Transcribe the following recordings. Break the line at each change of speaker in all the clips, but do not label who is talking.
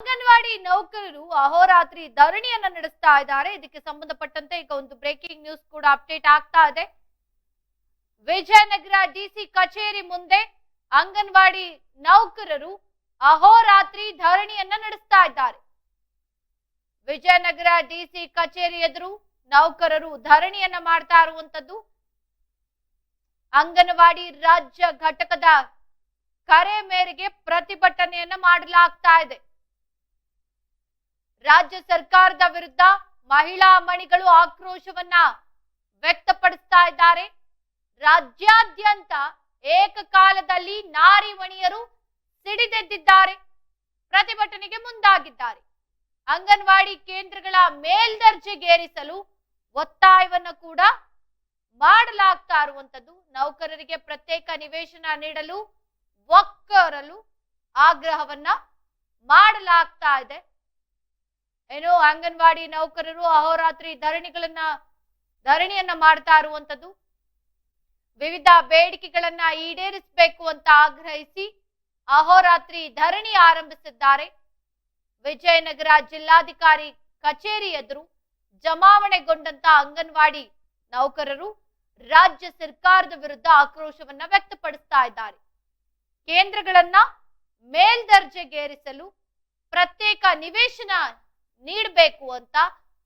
ಅಂಗನವಾಡಿ ನೌಕರರು ಅಹೋರಾತ್ರಿ ಧರಣಿಯನ್ನ ನಡೆಸ್ತಾ ಇದ್ದಾರೆ. ಇದಕ್ಕೆ ಸಂಬಂಧಪಟ್ಟಂತೆ ಈಗ ಒಂದು ಬ್ರೇಕಿಂಗ್ ನ್ಯೂಸ್ ಕೂಡ ಅಪ್ಡೇಟ್ ಆಗ್ತಾ ಇದೆ. ವಿಜಯನಗರ ಡಿಸಿ ಕಚೇರಿ ಮುಂದೆ ಅಂಗನವಾಡಿ ನೌಕರರು ಅಹೋರಾತ್ರಿ ಧರಣಿಯನ್ನ ನಡೆಸ್ತಾ ಇದ್ದಾರೆ. ವಿಜಯನಗರ ಡಿಸಿ ಕಚೇರಿ ಎದುರು ನೌಕರರು ಧರಣಿಯನ್ನ ಮಾಡ್ತಾ ಇರುವಂತದ್ದು. ಅಂಗನವಾಡಿ ರಾಜ್ಯ ಘಟಕದ ಕರೆ ಮೇರೆಗೆ ಪ್ರತಿಭಟನೆಯನ್ನ ಮಾಡಲಾಗ್ತಾ ಇದೆ. ರಾಜ್ಯ ಸರ್ಕಾರದ ವಿರುದ್ಧ ಮಹಿಳಾ ಮಣಿಗಳು ಆಕ್ರೋಶವನ್ನ ವ್ಯಕ್ತಪಡಿಸ್ತಾ ಇದ್ದಾರೆ. ರಾಜ್ಯಾದ್ಯಂತ ಏಕಕಾಲದಲ್ಲಿ ನಾರಿ ಮಣಿಯರು ಸಿಡಿದೆದ್ದಿದ್ದಾರೆ. ಪ್ರತಿಭಟನೆಗೆ ಮುಂದಾಗಿದ್ದಾರೆ. ಅಂಗನವಾಡಿ ಕೇಂದ್ರಗಳ ಮೇಲ್ದರ್ಜೆಗೇರಿಸಲು ಒತ್ತಾಯವನ್ನು ಕೂಡ ಮಾಡಲಾಗ್ತಾ ಇರುವಂತದ್ದು. ನೌಕರರಿಗೆ ಪ್ರತ್ಯೇಕ ನಿವೇಶನ ನೀಡಲು ಒಕ್ಕರಲು ಆಗ್ರಹವನ್ನ ಮಾಡಲಾಗ್ತಾ ಇದೆ. ಏನು ಅಂಗನವಾಡಿ ನೌಕರರು ಅಹೋರಾತ್ರಿ ಧರಣಿಗಳನ್ನ, ಧರಣಿಯನ್ನ ಮಾಡ್ತಾ ಇರುವಂತದ್ದು ವಿವಿಧ ಬೇಡಿಕೆಗಳನ್ನ ಈಡೇರಿಸಬೇಕು ಅಂತ ಆಗ್ರಹಿಸಿ ಅಹೋರಾತ್ರಿ ಧರಣಿ ಆರಂಭಿಸಿದ್ದಾರೆ. ವಿಜಯನಗರ ಜಿಲ್ಲಾಧಿಕಾರಿ ಕಚೇರಿ ಎದುರು ಜಮಾವಣೆಗೊಂಡಂತ ಅಂಗನವಾಡಿ ನೌಕರರು ರಾಜ್ಯ ಸರ್ಕಾರದ ವಿರುದ್ಧ ಆಕ್ರೋಶವನ್ನ ವ್ಯಕ್ತಪಡಿಸ್ತಾ ಇದ್ದಾರೆ. ಕೇಂದ್ರಗಳನ್ನ ಮೇಲ್ದರ್ಜೆಗೇರಿಸಲು ಪ್ರತ್ಯೇಕ ನಿವೇಶನ ನೀಡಬೇಕು ಅಂತ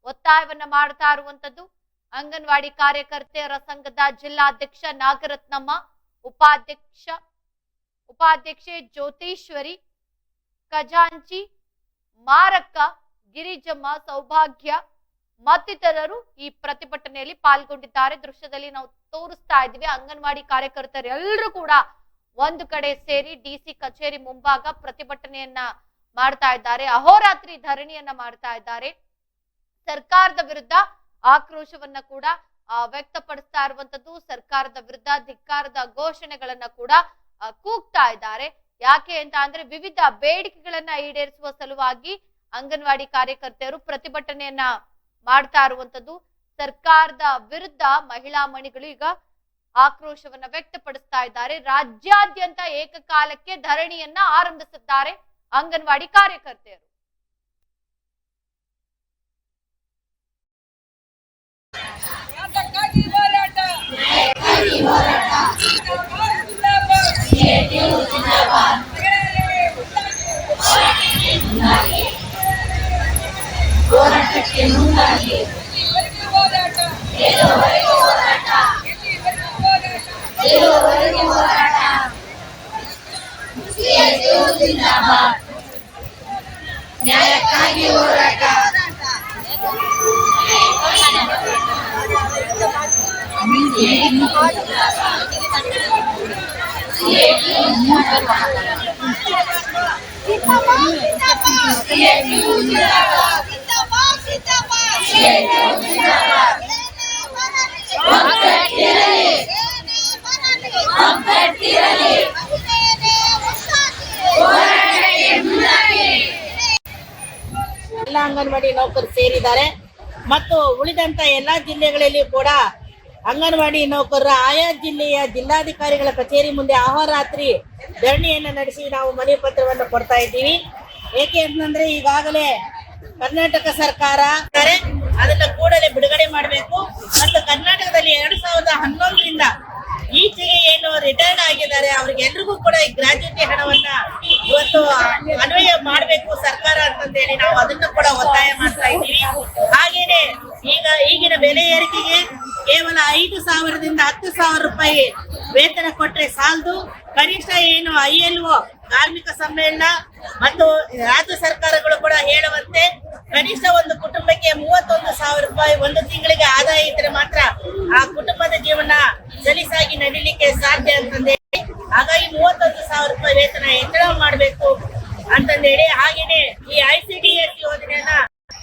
ಒತ್ತಾಯವನ್ನ ಮಾಡ್ತಾ ಇರುವಂತದ್ದು ಅಂಗನವಾಡಿ ಕಾರ್ಯಕರ್ತೆಯರ ಸಂಘದ ಜಿಲ್ಲಾಧ್ಯಕ್ಷ ನಾಗರತ್ನಮ್ಮ, ಉಪಾಧ್ಯಕ್ಷ, ಉಪಾಧ್ಯಕ್ಷೆ ಜ್ಯೋತೀಶ್ವರಿ, ಖಜಾಂಚಿ, ಮಾರಕ್ಕ, ಗಿರಿಜಮ್ಮ, ಸೌಭಾಗ್ಯ ಮತ್ತಿತರರು ಈ ಪ್ರತಿಭಟನೆಯಲ್ಲಿ ಪಾಲ್ಗೊಂಡಿದ್ದಾರೆ. ದೃಶ್ಯದಲ್ಲಿ ನಾವು ತೋರಿಸ್ತಾ ಇದ್ದೀವಿ, ಅಂಗನವಾಡಿ ಕಾರ್ಯಕರ್ತರೆಲ್ಲರೂ ಕೂಡ ಒಂದು ಕಡೆ ಸೇರಿ ಡಿಸಿ ಕಚೇರಿ ಮುಂಭಾಗ ಪ್ರತಿಭಟನೆಯನ್ನ ಮಾಡ್ತಾ ಇದ್ದಾರೆ. ಅಹೋರಾತ್ರಿ ಧರಣಿಯನ್ನ ಮಾಡ್ತಾ ಇದ್ದಾರೆ. ಸರ್ಕಾರದ ವಿರುದ್ಧ ಆಕ್ರೋಶವನ್ನ ಕೂಡ ವ್ಯಕ್ತಪಡಿಸ್ತಾ ಇರುವಂತದ್ದು ಸರ್ಕಾರದ ವಿರುದ್ಧ, ಧಿಕ್ಕಾರದ ಘೋಷಣೆಗಳನ್ನ ಕೂಡ ಕೂಗ್ತಾ ಇದ್ದಾರೆ. ಯಾಕೆ ಅಂತ ಅಂದ್ರೆ ವಿವಿಧ ಬೇಡಿಕೆಗಳನ್ನ ಈಡೇರಿಸುವ ಸಲುವಾಗಿ ಅಂಗನವಾಡಿ ಕಾರ್ಯಕರ್ತೆಯರು ಪ್ರತಿಭಟನೆಯನ್ನ ಮಾಡ್ತಾ ಇರುವಂತದ್ದು. ಸರ್ಕಾರದ ವಿರುದ್ಧ ಮಹಿಳಾ ಮಣಿಗಳು ಈಗ ಆಕ್ರೋಶವನ್ನ ವ್ಯಕ್ತಪಡಿಸ್ತಾ ಇದ್ದಾರೆ. ರಾಜ್ಯಾದ್ಯಂತ ಏಕಕಾಲಕ್ಕೆ ಧರಣಿಯನ್ನ ಆರಂಭಿಸಿದ್ದಾರೆ. ಅಂಗನವಾಡಿ ಕಾರ್ಯಕರ್ತೆಯರು
ಅದಕ್ಕಾಗಿ ಹೋರಾಟ
ಹೋರಾಟಕ್ಕೆ ಮುಂದಾಗಿ
ಹೋರಾಟ
ಇರುವವರೆಗೆ ಹೋರಾಟ CSU ಜಿಂದಾಬಾದ್ ನ್ಯಾಯಕ್ಕಾಗಿ ಹೋರಾಟ CSU ಜಿಂದಾಬಾದ್
ಎಲ್ಲ ಅಂಗನವಾಡಿ ನೌಕರು ಸೇರಿದ್ದಾರೆ. ಮತ್ತು ಉಳಿದಂತ ಎಲ್ಲಾ ಜಿಲ್ಲೆಗಳಲ್ಲಿ ಕೂಡ ಅಂಗನವಾಡಿ ನೌಕರರ ಆಯಾ ಜಿಲ್ಲೆಯ ಜಿಲ್ಲಾಧಿಕಾರಿಗಳ ಕಚೇರಿ ಮುಂದೆ ಅಹೋರಾತ್ರಿ ಧರಣಿಯನ್ನು ನಡೆಸಿ ನಾವು ಮನವಿ ಪತ್ರವನ್ನು ಕೊಡ್ತಾ ಇದ್ದೀವಿ. ಏಕೆ ಅಂತಂದ್ರೆ ಈಗಾಗಲೇ ಕರ್ನಾಟಕ ಸರ್ಕಾರ ಅದನ್ನ ಕೂಡಲೇ ಬಿಡುಗಡೆ ಮಾಡಬೇಕು. ಮತ್ತು ಕರ್ನಾಟಕದಲ್ಲಿ ಎರಡ್ ಸಾವಿರದ ಹನ್ನೊಂದರಿಂದ ಆಗಿದ್ದಾರೆ. ಅವ್ರಿಗೆ ಎಲ್ರಿಗೂ ಕೂಡ ಈ ಗ್ರಾಜ್ಯುಟಿ ಹಣವನ್ನ ಇವತ್ತು ಅನ್ವಯ ಮಾಡಬೇಕು ಸರ್ಕಾರ ಅಂತಂದೇಳಿ ನಾವು ಅದನ್ನು ಕೂಡ ಒತ್ತಾಯ ಮಾಡ್ತಾ ಇದ್ದೀವಿ. ಹಾಗೇನೆ ಈಗ ಈಗಿನ ಬೆಲೆ ಏರಿಕೆಗೆ ಕೇವಲ ಐದು ಸಾವಿರದಿಂದ ಹತ್ತು ಸಾವಿರ ರೂಪಾಯಿ ವೇತನ ಕೊಟ್ರೆ ಸಾಲದು. ಕನಿಷ್ಠ ಏನು ಐ ಎಲ್ ಒ ಕಾರ್ಮಿಕ ಸಮ್ಮೇಳನ ಮತ್ತು ರಾಜ್ಯ ಸರ್ಕಾರಗಳು ಕೂಡ ಹೇಳುವಂತೆ ಕನಿಷ್ಠ ಒಂದು ಕುಟುಂಬಕ್ಕೆ ಮೂವತ್ತೊಂದು ಸಾವಿರ ರೂಪಾಯಿ ಒಂದು ತಿಂಗಳಿಗೆ ಆದಾಯ ಇದ್ರೆ ಮಾತ್ರ ಆ ಕುಟುಂಬದ ಜೀವನ ಸಲೀಸಾಗಿ ನಡೀಲಿಕ್ಕೆ ಸಾಧ್ಯ ಅಂತಂದೇಳಿ ಹಾಗಾಗಿ ಮೂವತ್ತೊಂದು ಸಾವಿರ ರೂಪಾಯಿ ವೇತನ ಹೆಚ್ಚಳ ಮಾಡಬೇಕು ಅಂತಂದೇಳಿ ಹಾಗೇನೆ ಈ ಐ ಸಿ ಡಿ ಎಸ್ ಯೋಜನೆಯನ್ನ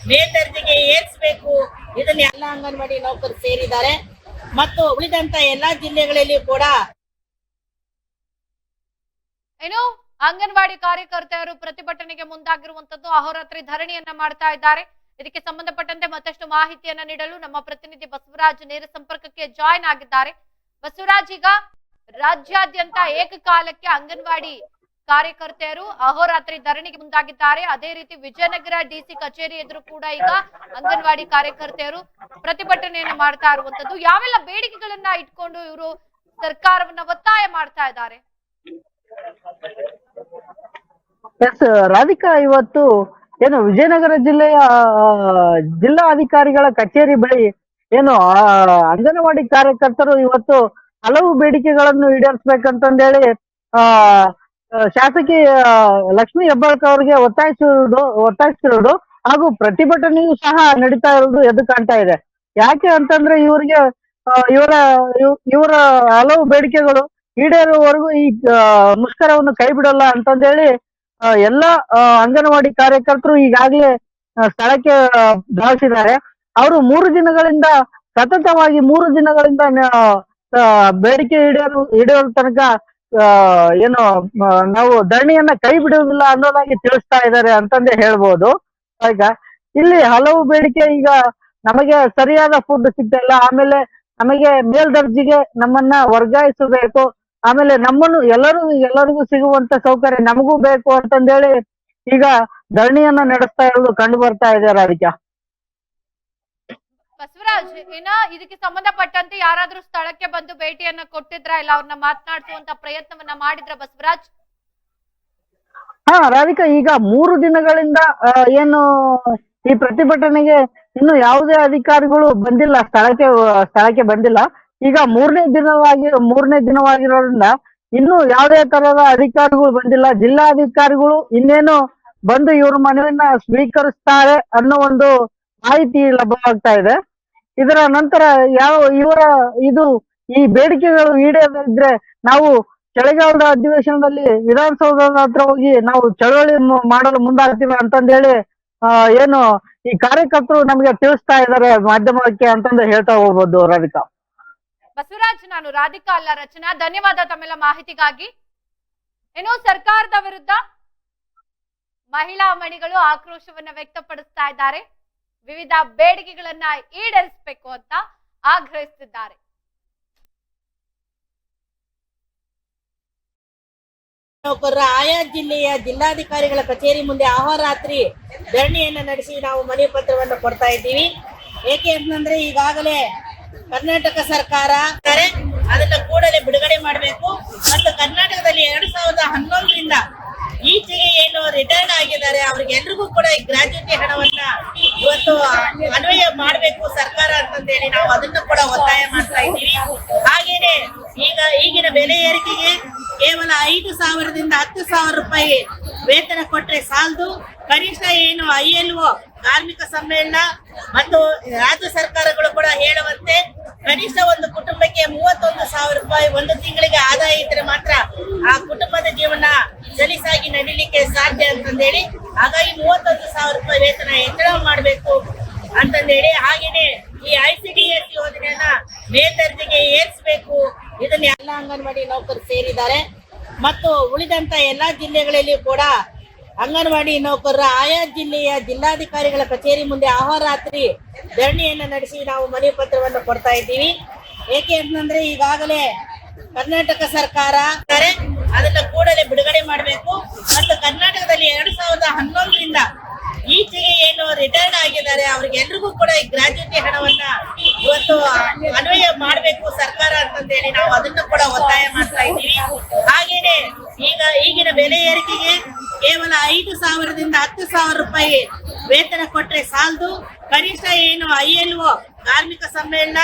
ಮೇಲ್ದರ್ಜೆಗೆ ಏರಿಸಬೇಕು. ಇದನ್ನ ಎಲ್ಲ ಅಂಗನವಾಡಿ ನೌಕರು ಸೇರಿದ್ದಾರೆ. ಮತ್ತು ಉಳಿದಂತ ಎಲ್ಲಾ ಜಿಲ್ಲೆಗಳಲ್ಲಿ ಕೂಡ
ಏನು? ಅಂಗನವಾಡಿ ಕಾರ್ಯಕರ್ತೆಯರು ಪ್ರತಿಭಟನೆಗೆ ಮುಂದಾಗಿರುವಂತದ್ದು ಅಹೋರಾತ್ರಿ ಧರಣಿಯನ್ನ ಮಾಡ್ತಾ ಇದ್ದಾರೆ. ಇದಕ್ಕೆ ಸಂಬಂಧಪಟ್ಟಂತೆ ಮತ್ತಷ್ಟು ಮಾಹಿತಿಯನ್ನ ನೀಡಲು ನಮ್ಮ ಪ್ರತಿನಿಧಿ ಬಸವರಾಜ್ ನೇರ ಸಂಪರ್ಕಕ್ಕೆ ಜಾಯಿನ್ ಆಗಿದ್ದಾರೆ. ಬಸವರಾಜ್ ಈಗ ರಾಜ್ಯಾದ್ಯಂತ ಏಕಕಾಲಕ್ಕೆ ಅಂಗನವಾಡಿ ಕಾರ್ಯಕರ್ತೆಯರು ಅಹೋರಾತ್ರಿ ಧರಣಿಗೆ ಮುಂದಾಗಿದ್ದಾರೆ. ಅದೇ ರೀತಿ ವಿಜಯನಗರ ಡಿಸಿ ಕಚೇರಿ ಎದುರು ಕೂಡ ಈಗ ಅಂಗನವಾಡಿ ಕಾರ್ಯಕರ್ತೆಯರು ಪ್ರತಿಭಟನೆಯನ್ನು ಮಾಡ್ತಾ ಇರುವಂತದ್ದು. ಯಾವೆಲ್ಲ ಬೇಡಿಕೆಗಳನ್ನ ಇಟ್ಕೊಂಡು ಇವರು ಸರ್ಕಾರವನ್ನ ಒತ್ತಾಯ ಮಾಡ್ತಾ ಇದ್ದಾರೆ?
ರಾಧಿಕಾ, ಇವತ್ತು ಏನು ವಿಜಯನಗರ ಜಿಲ್ಲೆಯ ಜಿಲ್ಲಾ ಅಧಿಕಾರಿಗಳ ಕಚೇರಿ ಬಳಿ ಏನು ಅಂಗನವಾಡಿ ಕಾರ್ಯಕರ್ತರು ಇವತ್ತು ಹಲವು ಬೇಡಿಕೆಗಳನ್ನು ಈಡೇರಿಸಬೇಕಂತಂದೇಳಿ, ಆ ಶಾಸಕಿ ಲಕ್ಷ್ಮಿ ಹೆಬ್ಬಾಳ್ಕರ್ ಅವರಿಗೆ ಒತ್ತಾಯಿಸಿರುವುದು ಒತ್ತಾಯಿಸಿರುವುದು ಹಾಗೂ ಪ್ರತಿಭಟನೆಯೂ ಸಹ ನಡೀತಾ ಇರುವುದು ಎದ್ದು ಕಾಣ್ತಾ ಇದೆ. ಯಾಕೆ ಅಂತಂದ್ರೆ ಇವರಿಗೆ ಇವರ ಇವರ ಹಲವು ಬೇಡಿಕೆಗಳು ಈಡೇರುವವರೆಗೂ ಈ ಮುಷ್ಕರವನ್ನು ಕೈ ಬಿಡಲ್ಲ ಅಂತಂದೇಳಿ ಎಲ್ಲ ಅಂಗನವಾಡಿ ಕಾರ್ಯಕರ್ತರು ಈಗಾಗಲೇ ಸ್ಥಳಕ್ಕೆ ಧಾವಿಸಿದ್ದಾರೆ. ಅವರು ಮೂರು ದಿನಗಳಿಂದ, ಸತತವಾಗಿ ಮೂರು ದಿನಗಳಿಂದ ಬೇಡಿಕೆ ಈಡೇರು ಈಡೇರುವ ತನಕ ಏನು ನಾವು ಧರಣಿಯನ್ನ ಕೈ ಬಿಡುವುದಿಲ್ಲ ಅನ್ನೋದಾಗಿ ತಿಳಿಸ್ತಾ ಇದ್ದಾರೆ ಅಂತಂದೇ ಹೇಳ್ಬೋದು. ಈಗ ಇಲ್ಲಿ ಹಲವು ಬೇಡಿಕೆ ಈಗ ನಮಗೆ ಸರಿಯಾದ ಫುಡ್ ಸಿಗ್ತಾ ಆಮೇಲೆ ನಮಗೆ ಮೇಲ್ದರ್ಜೆಗೆ ನಮ್ಮನ್ನ ವರ್ಗಾಯಿಸಬೇಕು. ಆಮೇಲೆ ನಮ್ಮನ್ನು ಎಲ್ಲರೂ, ಎಲ್ಲರಿಗೂ ಸಿಗುವಂತ ಸೌಕರ್ಯ ನಮಗೂ ಬೇಕು ಅಂತಂದೇಳಿ ಈಗ ಧರಣಿಯನ್ನ ನಡೆಸ್ತಾ ಇರೋದು ಕಂಡು ಬರ್ತಾ ಇದೆ ರಾಧಿಕಾ.
ಬಸವರಾಜ್ ಇನ್ನ ಇದಕ್ಕೆ ಸಂಬಂಧಪಟ್ಟಂತೆ ಯಾರಾದ್ರೂ ಸ್ಥಳಕ್ಕೆ ಬಂದು ಭೇಟಿಯನ್ನ ಕೊಟ್ಟಿದ್ರ ಇಲ್ಲ ಅವ್ರನ್ನ ಮಾತನಾಡಿಸುವಂತ ಪ್ರಯತ್ನವನ್ನ ಮಾಡಿದ್ರ ಬಸವರಾಜ್?
ಹಾ, ರಾಧಿಕಾ, ಈಗ ಮೂರು ದಿನಗಳಿಂದ ಏನು ಈ ಪ್ರತಿಭಟನೆಗೆ ಇನ್ನು ಯಾವುದೇ ಅಧಿಕಾರಿಗಳು ಬಂದಿಲ್ಲ, ಸ್ಥಳಕ್ಕೆ ಸ್ಥಳಕ್ಕೆ ಬಂದಿಲ್ಲ. ಈಗ ಮೂರನೇ ದಿನವಾಗಿ, ಮೂರನೇ ದಿನವಾಗಿರೋದ್ರಿಂದ ಇನ್ನು ಯಾವುದೇ ತರಹದ ಅಧಿಕಾರಿಗಳು ಬಂದಿಲ್ಲ. ಜಿಲ್ಲಾಧಿಕಾರಿಗಳು ಇನ್ನೇನು ಬಂದು ಇವ್ರ ಮನವಿಯನ್ನ ಸ್ವೀಕರಿಸ್ತಾರೆ ಅನ್ನೋ ಒಂದು ಮಾಹಿತಿ ಲಭ್ಯವಾಗ್ತಾ ಇದೆ. ಇದರ ನಂತರ ಯಾವ ಇವರ ಇದು ಈ ಬೇಡಿಕೆಗಳು ಈಡೇರಿದ್ರೆ ನಾವು ಚಳಿಗಾಲದ ಅಧಿವೇಶನದಲ್ಲಿ ವಿಧಾನಸೌಧದ ಹತ್ರ ಹೋಗಿ ನಾವು ಚಳವಳಿ ಮಾಡಲು ಮುಂದಾಗ್ತೀವಿ ಅಂತಂದೇಳಿ ಏನು ಈ ಕಾರ್ಯಕರ್ತರು ನಮಗೆ ತಿಳಿಸ್ತಾ ಇದ್ದಾರೆ ಮಾಧ್ಯಮಕ್ಕೆ ಅಂತಂದು ಹೇಳ್ತಾ ಹೋಗ್ಬೋದು ರಾಧಿಕಾ.
ಬಸವರಾಜ್, ನಾನು ರಾಧಿಕಾ ಅಲ್ಲ, ರಚನಾ, ಧನ್ಯವಾದ ತಮ್ಮೆಲ್ಲ ಮಾಹಿತಿಗಾಗಿ. ಏನೋ ಸರ್ಕಾರದ ವಿರುದ್ಧ ಮಹಿಳಾ ಮಣಿಗಳು ಆಕ್ರೋಶವನ್ನ ವ್ಯಕ್ತಪಡಿಸ್ತಾ ಇದ್ದಾರೆ. ವಿವಿಧ ಬೇಡಿಕೆಗಳನ್ನ ಈಡೇರಿಸಬೇಕು ಅಂತ ಆಗ್ರಹಿಸುತ್ತಿದ್ದಾರೆ
ನೌಕರರ ಆಯಾ ಜಿಲ್ಲೆಯ ಜಿಲ್ಲಾಧಿಕಾರಿಗಳ ಕಚೇರಿ ಮುಂದೆ ಅಹೋರಾತ್ರಿ ಧರಣಿಯನ್ನು ನಡೆಸಿ ನಾವು ಮನವಿ ಪತ್ರವನ್ನು ಕೊಡ್ತಾ ಇದ್ದೀವಿ. ಏಕೆ ಅಂತಂದ್ರೆ ಈಗಾಗಲೇ ಕರ್ನಾಟಕ ಸರ್ಕಾರ ಅದನ್ನ ಕೂಡಲೇ ಬಿಡುಗಡೆ ಮಾಡಬೇಕು. ಮತ್ತು ಕರ್ನಾಟಕದಲ್ಲಿ ಎರಡ್ ಸಾವಿರದ ಹನ್ನೊಂದರಿಂದ ಈಚೆಗೆ ಏನು ರಿಟೈರ್ಡ್ ಆಗಿದ್ದಾರೆ ಅವ್ರಿಗೆ ಎಲ್ರಿಗೂ ಕೂಡ ಈ ಗ್ರಾಜ್ಯುಟಿ ಹಣವನ್ನ ಇವತ್ತು ಅನ್ವಯ ಮಾಡಬೇಕು ಸರ್ಕಾರ ಅಂತಂದೇಳಿ ನಾವು ಅದನ್ನು ಕೂಡ ಒತ್ತಾಯ ಮಾಡ್ತಾ ಇದ್ದೀವಿ. ಹಾಗೇನೆ ಈಗ ಈಗಿನ ಬೆಲೆ ಏರಿಕೆಗೆ ಕೇವಲ ಐದು ಸಾವಿರದಿಂದ ಹತ್ತು ಸಾವಿರ ರೂಪಾಯಿ ವೇತನ ಕೊಟ್ರೆ ಸಾಲದು. ಕನಿಷ್ಠ ಏನು ಐ ಎಲ್ ಒ ಕಾರ್ಮಿಕ ಸಮ್ಮೇಳನ ಮತ್ತು ರಾಜ್ಯ ಸರ್ಕಾರಗಳು ಕೂಡ ಹೇಳುವಂತೆ ಕನಿಷ್ಠ ಒಂದು ಕುಟುಂಬಕ್ಕೆ ಮೂವತ್ತೊಂದು ಸಾವಿರ ರೂಪಾಯಿ ಒಂದು ತಿಂಗಳಿಗೆ ಆದಾಯ ಇದ್ರೆ ಮಾತ್ರ ಆ ಕುಟುಂಬದ ಜೀವನ ಸಲೀಸಾಗಿ ನಡೀಲಿಕ್ಕೆ ಸಾಧ್ಯ ಅಂತಂದೇಳಿ, ಹಾಗಾಗಿ ಮೂವತ್ತೊಂದು ಸಾವಿರ ರೂಪಾಯಿ ವೇತನ ಹೆಚ್ಚಳ ಮಾಡಬೇಕು ಅಂತಂದೇಳಿ ಹಾಗೇನೆ ಈ ಐ ಸಿ ಡಿ ಎಸ್ ಯೋಜನೆಯನ್ನ ಮೇಲ್ದರ್ಜೆಗೆ ಏರಿಸಬೇಕು. ಇದನ್ನ ಎಲ್ಲ ಅಂಗನವಾಡಿ ನೌಕರು ಸೇರಿದ್ದಾರೆ. ಮತ್ತು ಉಳಿದಂತ ಎಲ್ಲಾ ಜಿಲ್ಲೆಗಳಲ್ಲಿ ಕೂಡ ಅಂಗನವಾಡಿ ನೌಕರರ ಆಯಾ ಜಿಲ್ಲೆಯ ಜಿಲ್ಲಾಧಿಕಾರಿಗಳ ಕಚೇರಿ ಮುಂದೆ ಅಹೋರಾತ್ರಿ ಧರಣಿಯನ್ನು ನಡೆಸಿ ನಾವು ಮನವಿ ಪತ್ರವನ್ನು ಕೊಡ್ತಾ ಇದ್ದೀವಿ. ಏಕೆ ಅಂತಂದ್ರೆ ಈಗಾಗಲೇ ಕರ್ನಾಟಕ ಸರ್ಕಾರ ಅದನ್ನ ಕೂಡಲೇ ಬಿಡುಗಡೆ ಮಾಡಬೇಕು. ಮತ್ತು ಕರ್ನಾಟಕದಲ್ಲಿ ಎರಡು ಸಾವಿರದ ಹನ್ನೊಂದರಿಂದ ಈಚೆಗೆ ಏನು ರಿಟೈರ್ಡ್ ಆಗಿದ್ದಾರೆ. ಅವ್ರಿಗೆ ಎಲ್ರಿಗೂ ಕೂಡ ಈ ಗ್ರಾಜ್ಯುಟಿ ಹಣವನ್ನ ಇವತ್ತು ಅನ್ವಯ ಮಾಡಬೇಕು ಸರ್ಕಾರ ಅಂತಂದೇಳಿ ನಾವು ಅದನ್ನು ಕೂಡ ಒತ್ತಾಯ ಮಾಡ್ತಾ ಇದ್ದೀವಿ. ಹಾಗೇನೆ ಈಗ ಈಗಿನ ಬೆಲೆ ಏರಿಕೆಗೆ ಕೇವಲ ಐದು ಸಾವಿರದಿಂದ ಹತ್ತು ಸಾವಿರ ರೂಪಾಯಿ ವೇತನ ಕೊಟ್ರೆ ಸಾಲದು. ಕನಿಷ್ಠ ಏನು ಐ ಎಲ್ ಒ ಕಾರ್ಮಿಕ ಸಮ್ಮೇಳನ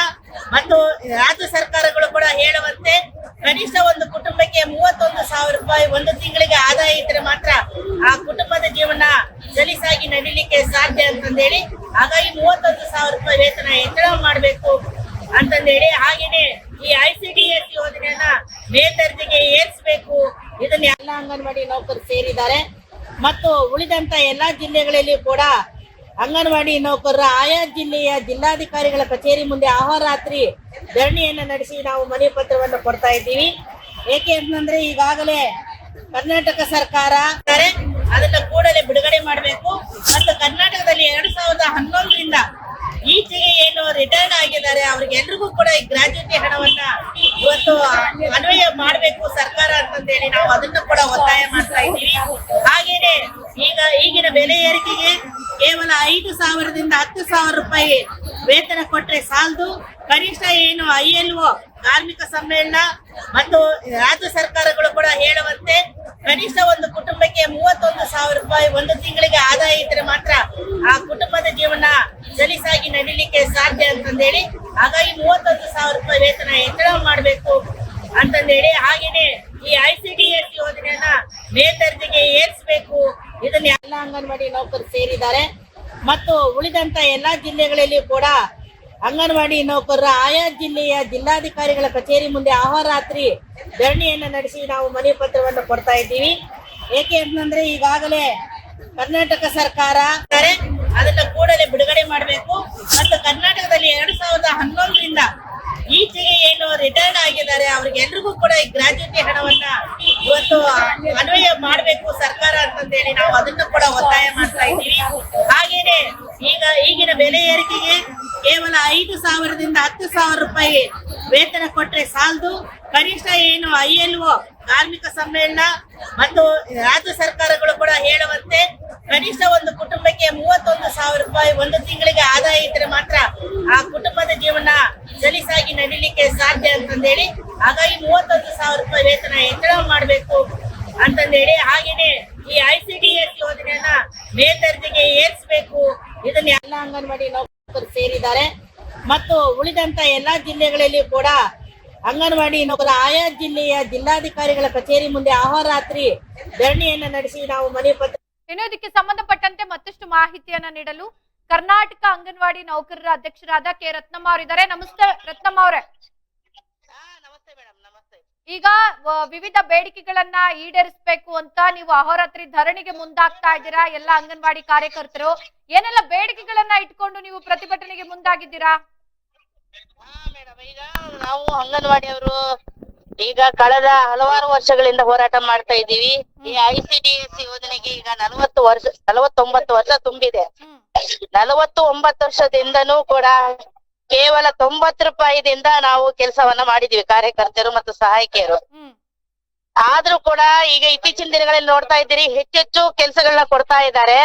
ಮತ್ತು ರಾಜ್ಯ ಸರ್ಕಾರಗಳು ಕೂಡ ಹೇಳುವಂತೆ ಕನಿಷ್ಠ ಒಂದು ಕುಟುಂಬಕ್ಕೆ ಮೂವತ್ತೊಂದು ಸಾವಿರ ರೂಪಾಯಿ ಒಂದು ತಿಂಗಳಿಗೆ ಆದಾಯ ಇದ್ರೆ ಮಾತ್ರ ಆ ಕುಟುಂಬದ ಜೀವನ ಸಲೀಸಾಗಿ ನಡೀಲಿಕ್ಕೆ ಸಾಧ್ಯ ಅಂತಂದೇಳಿ ಹಾಗಾಗಿ ಮೂವತ್ತೊಂದು ಸಾವಿರ ರೂಪಾಯಿ ವೇತನ ಹೆಚ್ಚಳ ಮಾಡಬೇಕು ಅಂತಂದೇಳಿ ಹಾಗೇನೆ ಈ ಐ ಸಿ ಡಿ ಎಸ್ ಯೋಜನೆಯನ್ನ ಮೇಲ್ದರ್ಜೆಗೆ ಏರಿಸಬೇಕು. ಇದನ್ನ ಎಲ್ಲ ಅಂಗನವಾಡಿ ನೌಕರು ಸೇರಿದ್ದಾರೆ. ಮತ್ತು ಉಳಿದಂತ ಎಲ್ಲಾ ಜಿಲ್ಲೆಗಳಲ್ಲಿ ಕೂಡ ಅಂಗನವಾಡಿ ನೌಕರರ ಆಯಾ ಜಿಲ್ಲೆಯ ಜಿಲ್ಲಾಧಿಕಾರಿಗಳ ಕಚೇರಿ ಮುಂದೆ ಅಹೋರಾತ್ರಿ ಧರಣಿಯನ್ನ ನಡೆಸಿ ನಾವು ಮನವಿ ಪತ್ರವನ್ನು ಕೊಡ್ತಾ ಇದ್ದೀವಿ. ಏಕೆ ಅಂತಂದ್ರೆ ಈಗಾಗಲೇ ಕರ್ನಾಟಕ ಸರ್ಕಾರ ಅದನ್ನ ಕೂಡಲೇ ಬಿಡುಗಡೆ ಮಾಡಬೇಕು. ಮತ್ತು ಕರ್ನಾಟಕದಲ್ಲಿ ಎರಡ್ ಸಾವಿರದ ಹನ್ನೊಂದರಿಂದ ಈಚೆಗೆ ಏನು ರಿಟೈರ್ಡ್ ಆಗಿದ್ದಾರೆ. ಅವ್ರಿಗೆ ಎಲ್ರಿಗೂ ಕೂಡ ಈ ಗ್ರಾಜ್ಯುಟಿ ಹಣವನ್ನ ಇವತ್ತು ಅನ್ವಯ ಮಾಡಬೇಕು ಸರ್ಕಾರ ಅಂತಂದೇಳಿ ನಾವು ಅದನ್ನು ಕೂಡ ಒತ್ತಾಯ ಮಾಡ್ತಾ ಇದ್ದೀವಿ.
ಹಾಗೇನೆ ಈಗ ಈಗಿನ ಬೆಲೆ ಏರಿಕೆಗೆ ಕೇವಲ ಐದು ಸಾವಿರದಿಂದ ಹತ್ತು ಸಾವಿರ ರೂಪಾಯಿ ವೇತನ ಕೊಟ್ರೆ ಸಾಲದು. ಕನಿಷ್ಠ ಏನು ಐ ಎಲ್ ಒ ಕಾರ್ಮಿಕ ಸಮ್ಮೇಳನ ಮತ್ತು ರಾಜ್ಯ ಸರ್ಕಾರಗಳು ಕೂಡ ಹೇಳುವಂತೆ ಕನಿಷ್ಠ ಒಂದು ಕುಟುಂಬಕ್ಕೆ ಮೂವತ್ತೊಂದು ಸಾವಿರ ರೂಪಾಯಿ ಒಂದು ತಿಂಗಳಿಗೆ ಆದಾಯ ಇದ್ರೆ ಮಾತ್ರ ಆ ಕುಟುಂಬದ ಜೀವನ ಸಲೀಸಾಗಿ ನಡೀಲಿಕ್ಕೆ ಸಾಧ್ಯ ಅಂತಂದೇಳಿ, ಹಾಗಾಗಿ ಮೂವತ್ತೊಂದು ಸಾವಿರ ರೂಪಾಯಿ ವೇತನ ಹೆಚ್ಚಳ ಮಾಡಬೇಕು ಅಂತಂದೇಳಿ ಹಾಗೇನೆ ಈ ಐ ಸಿ ಡಿ ಎಸ್ ಯೋಜನೆಯನ್ನ ಮೇಲ್ದರ್ಜೆಗೆ ಏರಿಸಬೇಕು. ಇದನ್ನ ಎಲ್ಲ ಅಂಗನವಾಡಿ ನೌಕರರು ಸೇರಿದ್ದಾರೆ. ಮತ್ತು ಉಳಿದಂತ ಎಲ್ಲಾ ಜಿಲ್ಲೆಗಳಲ್ಲಿ ಕೂಡ ಅಂಗನವಾಡಿ ನೌಕರರ ಆಯಾ ಜಿಲ್ಲೆಯ ಜಿಲ್ಲಾಧಿಕಾರಿಗಳ ಕಚೇರಿ ಮುಂದೆ ಅಹೋರಾತ್ರಿ ಧರಣಿಯನ್ನು ನಡೆಸಿ ನಾವು ಮನವಿ ಪತ್ರವನ್ನು ಕೊಡ್ತಾ ಇದ್ದೀವಿ. ಏಕೆ ಅಂತಂದ್ರೆ ಈಗಾಗಲೇ ಕರ್ನಾಟಕ ಸರ್ಕಾರ. ಅದನ್ನ ಕೂಡಲೇ ಬಿಡುಗಡೆ ಮಾಡಬೇಕು. ಮತ್ತು ಕರ್ನಾಟಕದಲ್ಲಿ ಎರಡು ಸಾವಿರದ ಹನ್ನೊಂದರಿಂದ ಈಚೆಗೆ ಏನು ರಿಟೈರ್ಡ್ ಆಗಿದ್ದಾರೆ. ಅವ್ರಿಗೆ ಎಲ್ರಿಗೂ ಕೂಡ ಈ ಗ್ರಾಜ್ಯುಟಿ ಹಣವನ್ನ ಇವತ್ತು ಅನ್ವಯ ಮಾಡಬೇಕು ಸರ್ಕಾರ ಅಂತಂದೇಳಿ ನಾವು ಅದನ್ನು ಕೂಡ ಒತ್ತಾಯ ಮಾಡ್ತಾ ಇದ್ದೀವಿ. ಹಾಗೇನೆ ಈಗ ಈಗಿನ ಬೆಲೆ ಏರಿಕೆಗೆ ಕೇವಲ ಐದು ಸಾವಿರದಿಂದ ಹತ್ತು ಸಾವಿರ ರೂಪಾಯಿ ವೇತನ ಕೊಟ್ರೆ ಸಾಲದು. ಕನಿಷ್ಠ ಏನು ಐ ಎಲ್ ಒ ಕಾರ್ಮಿಕ ಸಮ್ಮೇಳನ ಮತ್ತು ರಾಜ್ಯ ಸರ್ಕಾರಗಳು ಕೂಡ ಹೇಳುವಂತೆ ಕನಿಷ್ಠ ಒಂದು ಕುಟುಂಬಕ್ಕೆ ಮೂವತ್ತೊಂದು ಸಾವಿರ ರೂಪಾಯಿ ಒಂದು ತಿಂಗಳಿಗೆ ಆದಾಯ ಇದ್ರೆ ಮಾತ್ರ ಆ ಕುಟುಂಬದ ಜೀವನ ಸಲೀಸಾಗಿ ನಡೀಲಿಕ್ಕೆ ಸಾಧ್ಯ ಅಂತಂದೇಳಿ. ಹಾಗಾಗಿ ಮೂವತ್ತೊಂದು ಸಾವಿರ ರೂಪಾಯಿ ವೇತನ ಹೆಚ್ಚಳ ಮಾಡಬೇಕು ಅಂತಂದೇಳಿ. ಹಾಗೇನೆ ಈ ಐ ಸಿ ಡಿ ಎಸ್ ಯೋಜನೆಯನ್ನ ಮೇಲ್ದರ್ಜೆಗೆ ಏರಿಸಬೇಕು. ಇದನ್ನ ಎಲ್ಲ ಅಂಗನವಾಡಿ ನೌಕರರು ಸೇರಿದ್ದಾರೆ. ಮತ್ತು ಉಳಿದಂತ ಎಲ್ಲಾ ಜಿಲ್ಲೆಗಳಲ್ಲಿ ಕೂಡ ಅಂಗನವಾಡಿ ನೌಕರ ಆಯಾ ಜಿಲ್ಲೆಯ ಜಿಲ್ಲಾಧಿಕಾರಿಗಳ ಕಚೇರಿ ಮುಂದೆ ಅಹೋರಾತ್ರಿ ಧರಣಿಯನ್ನು ನಡೆಸಿ ನಾವು ಮನವಿ ಪತ್ರ
ಇನ್ನು ಸಂಬಂಧಪಟ್ಟಂತೆ ಮತ್ತಷ್ಟು ಮಾಹಿತಿಯನ್ನ ನೀಡಲು ಕರ್ನಾಟಕ ಅಂಗನವಾಡಿ ನೌಕರರ ಅಧ್ಯಕ್ಷರಾದ ಕೆ ರತ್ನಮ್ಮ ಅವರಿದ್ದಾರೆ. ನಮಸ್ತೆ ರತ್ನಮ್ಮ ಅವರೇ. ಈಗ ವಿವಿಧ ಬೇಡಿಕೆಗಳನ್ನ ಈಡೇರಿಸಬೇಕು ಅಂತ ನೀವು ಅಹೋರಾತ್ರಿ ಧರಣಿಗೆ ಮುಂದಾಗ್ತಾ ಇದ್ದೀರಾ? ಎಲ್ಲ ಅಂಗನವಾಡಿ ಕಾರ್ಯಕರ್ತರು ಏನೆಲ್ಲ ಬೇಡಿಕೆಗಳನ್ನ ಇಟ್ಕೊಂಡು ನೀವು ಪ್ರತಿಭಟನೆಗೆ ಮುಂದಾಗಿದ್ದೀರಾ?
ಈಗ ನಾವು ಅಂಗನವಾಡಿಯವರು ಈಗ ಕಳೆದ ಹಲವಾರು ವರ್ಷಗಳಿಂದ ಹೋರಾಟ ಮಾಡ್ತಾ ಇದ್ದೀವಿ. ಈ ಐ ಸಿ ಡಿ ಎಸ್ ಯೋಜನೆಗೆ ಈಗ ನಲವತ್ತು ವರ್ಷ ನಲವತ್ತೊಂಬತ್ತು ವರ್ಷ ತುಂಬಿದೆ. ನಲವತ್ತು ಒಂಬತ್ತು ವರ್ಷದಿಂದನೂ ಕೂಡ ಕೇವಲ ತೊಂಬತ್ತು ರೂಪಾಯಿದಿಂದ ನಾವು ಕೆಲಸವನ್ನ ಮಾಡಿದೀವಿ ಕಾರ್ಯಕರ್ತರು ಮತ್ತು ಸಹಾಯಕಿಯರು. ಆದ್ರೂ ಕೂಡ ಈಗ ಇತ್ತೀಚಿನ ದಿನಗಳಲ್ಲಿ ನೋಡ್ತಾ ಇದ್ದೀರಿ ಹೆಚ್ಚೆಚ್ಚು ಕೆಲಸಗಳನ್ನ ಕೊಡ್ತಾ ಇದ್ದಾರೆ.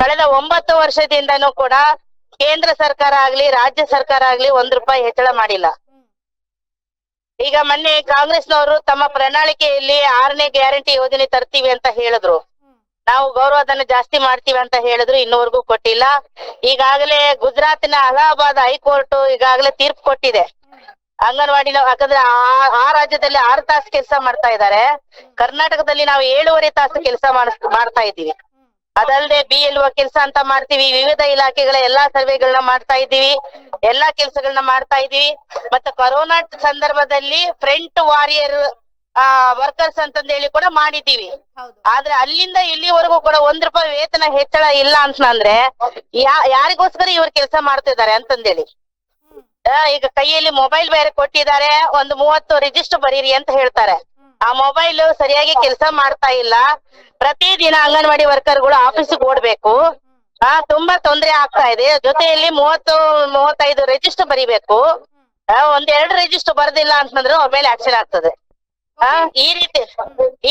ಕಳೆದ ಒಂಬತ್ತು ವರ್ಷದಿಂದನೂ ಕೂಡ ಕೇಂದ್ರ ಸರ್ಕಾರ ಆಗ್ಲಿ ರಾಜ್ಯ ಸರ್ಕಾರ ಆಗ್ಲಿ ಒಂದ್ ರೂಪಾಯಿ ಹೆಚ್ಚಳ ಮಾಡಿಲ್ಲ. ಈಗ ಮೊನ್ನೆ ಕಾಂಗ್ರೆಸ್ನವರು ತಮ್ಮ ಪ್ರಣಾಳಿಕೆಯಲ್ಲಿ ಆರನೇ ಗ್ಯಾರಂಟಿ ಯೋಜನೆ ತರ್ತೀವಿ ಅಂತ ಹೇಳಿದ್ರು. ನಾವು ಗೌರವಧನ ಜಾಸ್ತಿ ಮಾಡ್ತೀವಿ ಅಂತ ಹೇಳಿದ್ರು ಇನ್ನೂವರೆಗೂ ಕೊಟ್ಟಿಲ್ಲ. ಈಗಾಗಲೇ ಗುಜರಾತಿನ ಅಲಹಾಬಾದ್ ಹೈಕೋರ್ಟ್ ಈಗಾಗಲೇ ತೀರ್ಪು ಕೊಟ್ಟಿದೆ. ಅಂಗನವಾಡಿ ಯಾಕಂದ್ರೆ ಆ ರಾಜ್ಯದಲ್ಲಿ ಆರು ತಾಸು ಕೆಲಸ ಮಾಡ್ತಾ ಇದ್ದಾರೆ. ಕರ್ನಾಟಕದಲ್ಲಿ ನಾವು ಏಳುವರೆ ತಾಸು ಕೆಲಸ ಮಾಡ್ತಾ ಇದ್ದೀವಿ. ಅದಲ್ಲದೆ ಬಿ ಎಲ್ ಕೆಲಸ ಅಂತ ಮಾಡ್ತೀವಿ. ವಿವಿಧ ಇಲಾಖೆಗಳ ಎಲ್ಲಾ ಸರ್ವೆಗಳನ್ನ ಮಾಡ್ತಾ ಇದ್ದೀವಿ. ಎಲ್ಲಾ ಕೆಲಸಗಳನ್ನ ಮಾಡ್ತಾ ಇದೀವಿ ಮತ್ತೆ ಕೊರೋನಾ ಸಂದರ್ಭದಲ್ಲಿ ಫ್ರಂಟ್ ವಾರಿಯರ್ ಆ ವರ್ಕರ್ಸ್ ಅಂತಂದೇಳಿ ಕೂಡ ಮಾಡಿದ್ದೀವಿ. ಆದ್ರೆ ಅಲ್ಲಿಂದ ಇಲ್ಲಿವರೆಗೂ ಕೂಡ ಒಂದ್ ರೂಪಾಯಿ ವೇತನ ಹೆಚ್ಚಳ ಇಲ್ಲ ಅಂತಂದ್ರೆ ಯಾ ಯಾರಿಗೋಸ್ಕರ ಇವ್ರು ಕೆಲಸ ಮಾಡ್ತಿದ್ದಾರೆ ಅಂತಂದೇಳಿ. ಈಗ ಕೈಯಲ್ಲಿ ಮೊಬೈಲ್ ಬೇರೆ ಕೊಟ್ಟಿದ್ದಾರೆ ಒಂದು ಮೂವತ್ತು ರಿಜಿಸ್ಟರ್ ಬರೀರಿ ಅಂತ ಹೇಳ್ತಾರೆ. ಆ ಮೊಬೈಲ್ ಸರಿಯಾಗಿ ಕೆಲಸ ಮಾಡ್ತಾ ಇಲ್ಲ. ಪ್ರತಿದಿನ ಅಂಗನವಾಡಿ ವರ್ಕರ್ಗಳು ಆಫೀಸಿಗೆ ಓಡ್ಬೇಕು. ಆ ತುಂಬಾ ತೊಂದರೆ ಆಗ್ತಾ ಇದೆ. ಜೊತೆಯಲ್ಲಿ ಮೂವತ್ತು ಮೂವತ್ತೈದು ರಿಜಿಸ್ಟರ್ ಬರಿಬೇಕು. ಒಂದ್ ಎರಡು ರಿಜಿಸ್ಟರ್ ಬರ್ದಿಲ್ಲ ಅಂತಂದ್ರೆ ಅವ್ರ ಮೇಲೆ ಆಕ್ಷನ್ ಆಗ್ತದೆ. ಈ ರೀತಿ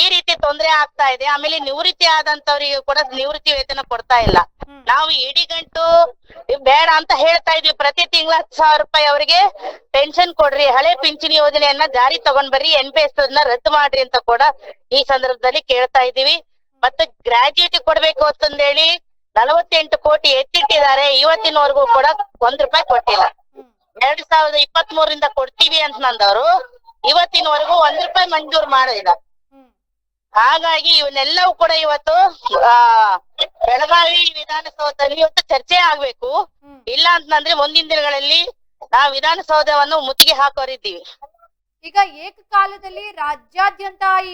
ಈ ರೀತಿ ತೊಂದರೆ ಆಗ್ತಾ ಇದೆ. ಆಮೇಲೆ ನಿವೃತ್ತಿ ಆದಂತವ್ರಿಗೆ ಕೂಡ ನಿವೃತ್ತಿ ವೇತನ ಕೊಡ್ತಾ ಇಲ್ಲ.
ನಾವು
ನಾವು ಇಡಿಗಂಟು ಬೇಡ ಅಂತ ಹೇಳ್ತಾ ಇದ್ವಿ. ಪ್ರತಿ ತಿಂಗಳ ಹತ್ತು ಸಾವಿರ ರೂಪಾಯಿ ಅವರಿಗೆ ಪೆನ್ಷನ್ ಕೊಡ್ರಿ ಹಳೆ ಪಿಂಚಣಿ ಯೋಜನೆಯನ್ನ ಜಾರಿ ತಗೊಂಡ್ ಬರ್ರಿ ಎನ್ ಪಿ ಎಸ್ ಅದನ್ನ ರದ್ದು ಮಾಡ್ರಿ ಅಂತ ಕೂಡ ಈ ಸಂದರ್ಭದಲ್ಲಿ ಕೇಳ್ತಾ ಇದೀವಿ ಮತ್ತೆ ಗ್ರಾಜ್ಯುಯೇಟ್ ಕೊಡ್ಬೇಕು ಅಂತಂದೇಳಿ ನಲವತ್ತೆಂಟು ಕೋಟಿ ಎತ್ತಿಟ್ಟಿದ್ದಾರೆ. ಇವತ್ತಿನವರೆಗೂ ಕೂಡ ಒಂದ್ ರೂಪಾಯಿ ಕೊಟ್ಟಿಲ್ಲ. ಎರಡ್ ಸಾವಿರದ ಇಪ್ಪತ್ತ್ ಮೂರಿಂದ ಕೊಡ್ತೀವಿ ಅಂತ ನಂದವರು. ಇವತ್ತಿನವರೆಗೂ ಒಂದ್ ರೂಪಾಯಿ ಮಂಜೂರು ಮಾಡಿಲ್ಲ. ಹಾಗಾಗಿ ಇವನ್ನೆಲ್ಲವೂ ಕೂಡ ಇವತ್ತು ಆ ಬೆಳಗಾವಿ ವಿಧಾನಸೌಧದಲ್ಲಿ ಇವತ್ತು ಚರ್ಚೆ ಆಗ್ಬೇಕು. ಇಲ್ಲ ಅಂತಂದ್ರೆ ಮುಂದಿನ ದಿನಗಳಲ್ಲಿ ನಾವು ವಿಧಾನಸೌಧವನ್ನು ಮುತ್ತಿಗೆ ಹಾಕೋರಿದ್ದೀವಿ.
ಈಗ ಏಕಕಾಲದಲ್ಲಿ ರಾಜ್ಯಾದ್ಯಂತ ಈ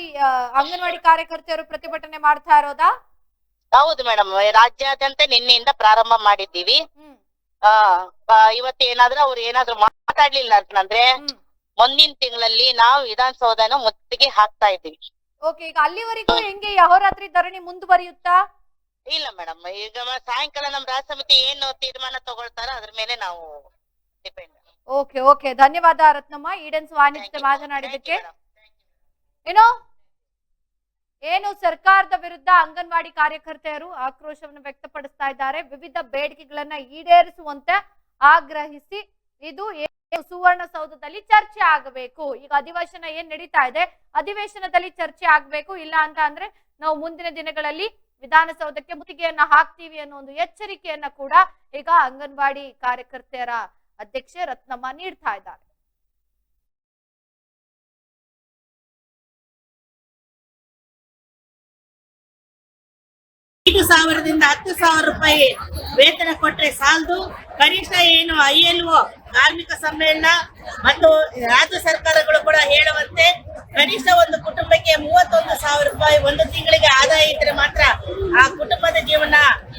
ಅಂಗನವಾಡಿ ಕಾರ್ಯಕರ್ತೆಯರು ಪ್ರತಿಭಟನೆ ಮಾಡ್ತಾ ಇರೋದಾ?
ಹೌದು ಮೇಡಮ್ ರಾಜ್ಯಾದ್ಯಂತ ನಿನ್ನೆಯಿಂದ ಪ್ರಾರಂಭ ಮಾಡಿದ್ದೀವಿ. ಆ ಇವತ್ತೇನಾದ್ರೂ ಇವತ್ತು ಏನಾದ್ರೂ ಅವ್ರು ಏನಾದ್ರು ಮಾತಾಡ್ಲಿಲ್ಲ ಅಂತಂದ್ರೆ ಮುಂದಿನ ತಿಂಗಳಲ್ಲಿ ನಾವು ವಿಧಾನಸೌಧನ ಮುತ್ತಿಗೆ ಹಾಕ್ತಾ ಇದ್ದೀವಿ.
ಓಕೆ ಈಗ ಅಲ್ಲಿವರೆಗೂ ಹೆಂಗೆ ಯಾವರಾತ್ರಿ ಧರಣಿ ಮುಂದುವರಿಯುತ್ತಾ?
ಇಲ್ಲ ಮೇಡಮ್ ಈಗ ಮ- ಸಾಯಂಕಾಲ ನಮ್ ರಾಜ್ಯ ಸಮಿತಿ ಏನು ತೀರ್ಮಾನ ತಗೊಳ್ತಾರೋ ಅದ್ರ ಮೇಲೆ ನಾವು ಡಿಪೆಂಡ್
ಓಕೆ ಓಕೆ ಧನ್ಯವಾದ ರತ್ನಮ್ಮ ಈಡನ್ಸ್ ವಾಣಿ ಮಾತನಾಡಿದಕ್ಕೆ ಏನು? ಏನೋ? ಸರ್ಕಾರದ ವಿರುದ್ಧ ಅಂಗನವಾಡಿ ಕಾರ್ಯಕರ್ತೆಯರು ಆಕ್ರೋಶವನ್ನು ವ್ಯಕ್ತಪಡಿಸ್ತಾ ಇದ್ದಾರೆ. ವಿವಿಧ ಬೇಡಿಕೆಗಳನ್ನ ಈಡೇರಿಸುವಂತೆ ಆಗ್ರಹಿಸಿ. ಇದು ಸುವರ್ಣಸೌಧದಲ್ಲಿ ಚರ್ಚೆ ಆಗಬೇಕು. ಈಗ ಅಧಿವೇಶನ ಏನ್ ನಡೀತಾ ಇದೆ? ಅಧಿವೇಶನದಲ್ಲಿ ಚರ್ಚೆ ಆಗ್ಬೇಕು, ಇಲ್ಲ ಅಂತ ಅಂದ್ರೆ ನಾವು ಮುಂದಿನ ದಿನಗಳಲ್ಲಿ ವಿಧಾನಸೌಧಕ್ಕೆ ಮುತ್ತಿಗೆಯನ್ನ ಹಾಕ್ತೀವಿ ಅನ್ನೋ ಒಂದು ಎಚ್ಚರಿಕೆಯನ್ನ ಕೂಡ ಈಗ ಅಂಗನವಾಡಿ ಕಾರ್ಯಕರ್ತೆಯರ ಅಧ್ಯಕ್ಷೆ ರತ್ನಮ್ಮ ನೀಡ್ತಾ ಇದ್ದಾರೆ.
ಐದು ಸಾವಿರದಿಂದ ಹತ್ತು ಸಾವಿರ ರೂಪಾಯಿ ವೇತನ ಕೊಟ್ರೆ ಸಾಲದು? ಕನಿಷ್ಠ ಏನು ಐ ಎಲ್ ಕಾರ್ಮಿಕ ಸಮ್ಮೇಳನ ಮತ್ತು ರಾಜ್ಯ ಸರ್ಕಾರಗಳು ಕೂಡ ಹೇಳುವಂತೆ ಕನಿಷ್ಠ ಒಂದು ಕುಟುಂಬಕ್ಕೆ ಮೂವತ್ತೊಂದು ಸಾವಿರ ರೂಪಾಯಿ ಒಂದು ತಿಂಗಳಿಗೆ ಆದಾಯ ಇದ್ರೆ ಮಾತ್ರ ಆ ಕುಟುಂಬದ ಜೀವನ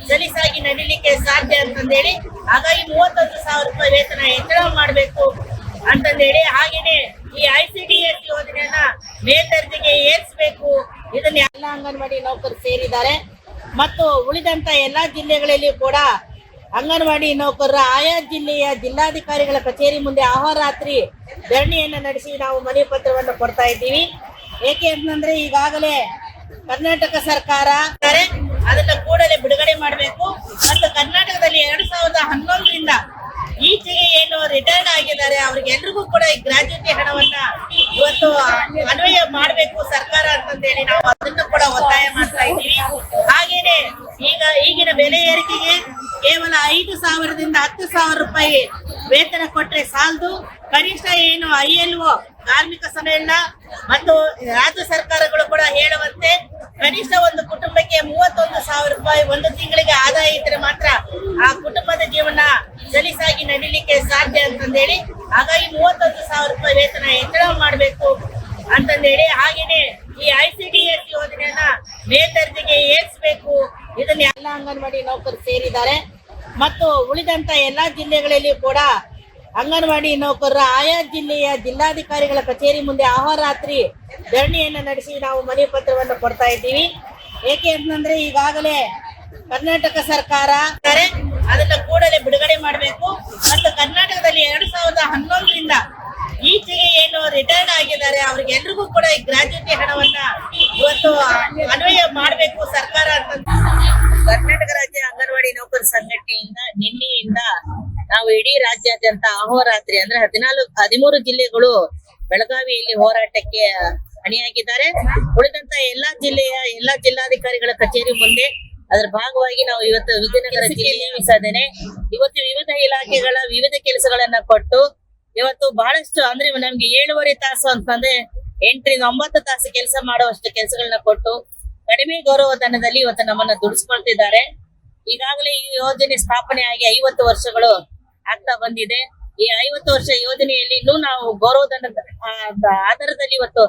ಸಲೀಸಾಗಿ ನಡೀಲಿಕ್ಕೆ ಸಾಧ್ಯ ಅಂತಂದೇಳಿ, ಹಾಗಾಗಿ ಮೂವತ್ತೊಂದು ಸಾವಿರ ರೂಪಾಯಿ ವೇತನ ಹೆಚ್ಚಳ ಮಾಡಬೇಕು ಅಂತಂದೇಳಿ ಹಾಗೇನೆ ಈ ಐ ಸಿ ಡಿ ಎಸ್ ಯೋಜನೆಯನ್ನ ಮೇಲ್ದರ್ಜೆಗೆ ಏರಿಸಬೇಕು. ಇದನ್ನ ಎಲ್ಲ ಅಂಗನವಾಡಿ ನೌಕರು ಸೇರಿದ್ದಾರೆ. ಮತ್ತು ಉಳಿದಂತ ಎಲ್ಲಾ ಜಿಲ್ಲೆಗಳಲ್ಲಿ ಕೂಡ ಅಂಗನವಾಡಿ ನೌಕರರ ಆಯಾ ಜಿಲ್ಲೆಯ ಜಿಲ್ಲಾಧಿಕಾರಿಗಳ ಕಚೇರಿ ಮುಂದೆ ಅಹೋರಾತ್ರಿ ಧರಣಿಯನ್ನು ನಡೆಸಿ ನಾವು ಮನವಿ ಪತ್ರವನ್ನು ಕೊಡ್ತಾ ಇದ್ದೀವಿ. ಏಕೆ ಅಂತಂದ್ರೆ ಈಗಾಗಲೇ ಕರ್ನಾಟಕ ಸರ್ಕಾರ. ಅದನ್ನ ಕೂಡಲೇ ಬಿಡುಗಡೆ ಮಾಡಬೇಕು. ಮತ್ತು ಕರ್ನಾಟಕದಲ್ಲಿ ಎರಡ್ ಸಾವಿರದ ಹನ್ನೊಂದರಿಂದ ಈಚೆಗೆ ಏನು ರಿಟೈರ್ಡ್ ಆಗಿದ್ದಾರೆ. ಅವ್ರಿಗೆ ಎಲ್ರಿಗೂ ಕೂಡ ಈ ಗ್ರಾಜ್ಯುಟಿ ಹಣವನ್ನ ಇವತ್ತು ಅನ್ವಯ ಮಾಡಬೇಕು ಸರ್ಕಾರ ಅಂತಂದೇಳಿ ನಾವು ಅದನ್ನು ಕೂಡ ಒತ್ತಾಯ ಮಾಡ್ತಾ ಇದ್ದೀವಿ. ಹಾಗೇನೆ ಈಗ ಈಗಿನ ಬೆಲೆ ಏರಿಕೆಗೆ ಕೇವಲ ಐದು ಸಾವಿರದಿಂದ ಹತ್ತು ಸಾವಿರ ರೂಪಾಯಿ ವೇತನ ಕೊಟ್ರೆ ಸಾಲದು. ಕನಿಷ್ಠ ಏನು ಐ ಎಲ್ ಒ ಕಾರ್ಮಿಕ ಸಮ್ಮೇಳನ ಮತ್ತು ರಾಜ್ಯ ಸರ್ಕಾರಗಳು ಕೂಡ ಹೇಳುವಂತೆ ಕನಿಷ್ಠ ಒಂದು ಕುಟುಂಬಕ್ಕೆ ಮೂವತ್ತೊಂದು ಸಾವಿರ ರೂಪಾಯಿ ಒಂದು ತಿಂಗಳಿಗೆ ಆದಾಯ ಇದ್ರೆ ಮಾತ್ರ ಆ ಕುಟುಂಬದ ಜೀವನ ಸಲೀಸಾಗಿ ನಡೀಲಿಕ್ಕೆ ಸಾಧ್ಯ ಅಂತಂದೇಳಿ ಹಾಗಾಗಿ ಮೂವತ್ತೊಂದು ಸಾವಿರ ರೂಪಾಯಿ ವೇತನ ಹೆಚ್ಚಳ ಮಾಡಬೇಕು ಅಂತಂದೇಳಿ ಹಾಗೇನೆ ಈ ಐ ಸಿ ಡಿ ಎಸ್ ಯೋಜನೆಯನ್ನ ಮೇಲ್ದರ್ಜೆಗೆ ಏರಿಸಬೇಕು ಇದನ್ನ ಎಲ್ಲ ಅಂಗನವಾಡಿ ನೌಕರು ಸೇರಿದ್ದಾರೆ. ಮತ್ತು ಉಳಿದಂತ ಎಲ್ಲಾ ಜಿಲ್ಲೆಗಳಲ್ಲಿ ಕೂಡ ಅಂಗನವಾಡಿ ನೌಕರರ ಆಯಾ ಜಿಲ್ಲೆಯ ಜಿಲ್ಲಾಧಿಕಾರಿಗಳ ಕಚೇರಿ ಮುಂದೆ ಅಹೋರಾತ್ರಿ ಧರಣಿಯನ್ನು ನಡೆಸಿ ನಾವು ಮನವಿ ಪತ್ರವನ್ನು ಕೊಡ್ತಾ ಇದ್ದೀವಿ. ಏಕೆ ಅಂತಂದ್ರೆ ಈಗಾಗಲೇ ಕರ್ನಾಟಕ ಸರ್ಕಾರ. ಅದನ್ನ ಕೂಡಲೇ ಬಿಡುಗಡೆ ಮಾಡಬೇಕು. ಮತ್ತು ಕರ್ನಾಟಕದಲ್ಲಿ ಎರಡ್ ಸಾವಿರದ ಹನ್ನೊಂದರಿಂದ ಈಚೆಗೆ ಏನು ರಿಟೈರ್ಡ್ ಆಗಿದ್ದಾರೆ. ಅವ್ರಿಗೆ ಎಲ್ರಿಗೂ ಕೂಡ ಈ ಗ್ರಾಜ್ಯುಟಿ ಹಣವನ್ನ ಇವತ್ತು ಅನ್ವಯ ಮಾಡಬೇಕು ಸರ್ಕಾರ. ನಾವು ಇಡೀ ರಾಜ್ಯಾದ್ಯಂತ ಅಹೋರಾತ್ರಿ ಅಂದ್ರೆ ಹದಿನಾಲ್ಕು ಹದಿಮೂರು ಜಿಲ್ಲೆಗಳು ಬೆಳಗಾವಿಯಲ್ಲಿ ಹೋರಾಟಕ್ಕೆ ಅಣಿಯಾಗಿದ್ದಾರೆ. ಉಳಿದಂತ ಎಲ್ಲಾ ಜಿಲ್ಲೆಯ ಎಲ್ಲಾ ಜಿಲ್ಲಾಧಿಕಾರಿಗಳ ಕಚೇರಿ ಮುಂದೆ ಅದರ ಭಾಗವಾಗಿ ನಾವು ಇವತ್ತು ವಿಜಯನಗರ ಜಿಲ್ಲೆಯಲ್ಲಿ ಸಾಧನೆ ಇವತ್ತು ವಿವಿಧ ಇಲಾಖೆಗಳ ವಿವಿಧ ಕೆಲಸಗಳನ್ನ ಕೊಟ್ಟು ಇವತ್ತು ಬಹಳಷ್ಟು ಅಂದ್ರೆ ನಮ್ಗೆ ಏಳುವರೆ ತಾಸು ಅಂತಂದ್ರೆ ಎಂಟರಿಂದ ಒಂಬತ್ತು ತಾಸು ಕೆಲಸ ಮಾಡುವಷ್ಟು ಕೆಲಸಗಳನ್ನ ಕೊಟ್ಟು ಕಡಿಮೆ ಗೌರವಧನದಲ್ಲಿ ಇವತ್ತು ನಮ್ಮನ್ನ ದುಡಿಸ್ಕೊಳ್ತಿದ್ದಾರೆ. ಈಗಾಗಲೇ ಈ ಯೋಜನೆ ಸ್ಥಾಪನೆ ಆಗಿ ಐವತ್ತು ವರ್ಷಗಳು ಆಗ್ತಾ ಬಂದಿದೆ. ಈ ಐವತ್ತು ವರ್ಷ ಯೋಜನೆಯಲ್ಲಿ ಇನ್ನೂ ನಾವು ಗೌರವಧನದ ಆ, ಆಧಾರದಲ್ಲಿ ಇವತ್ತು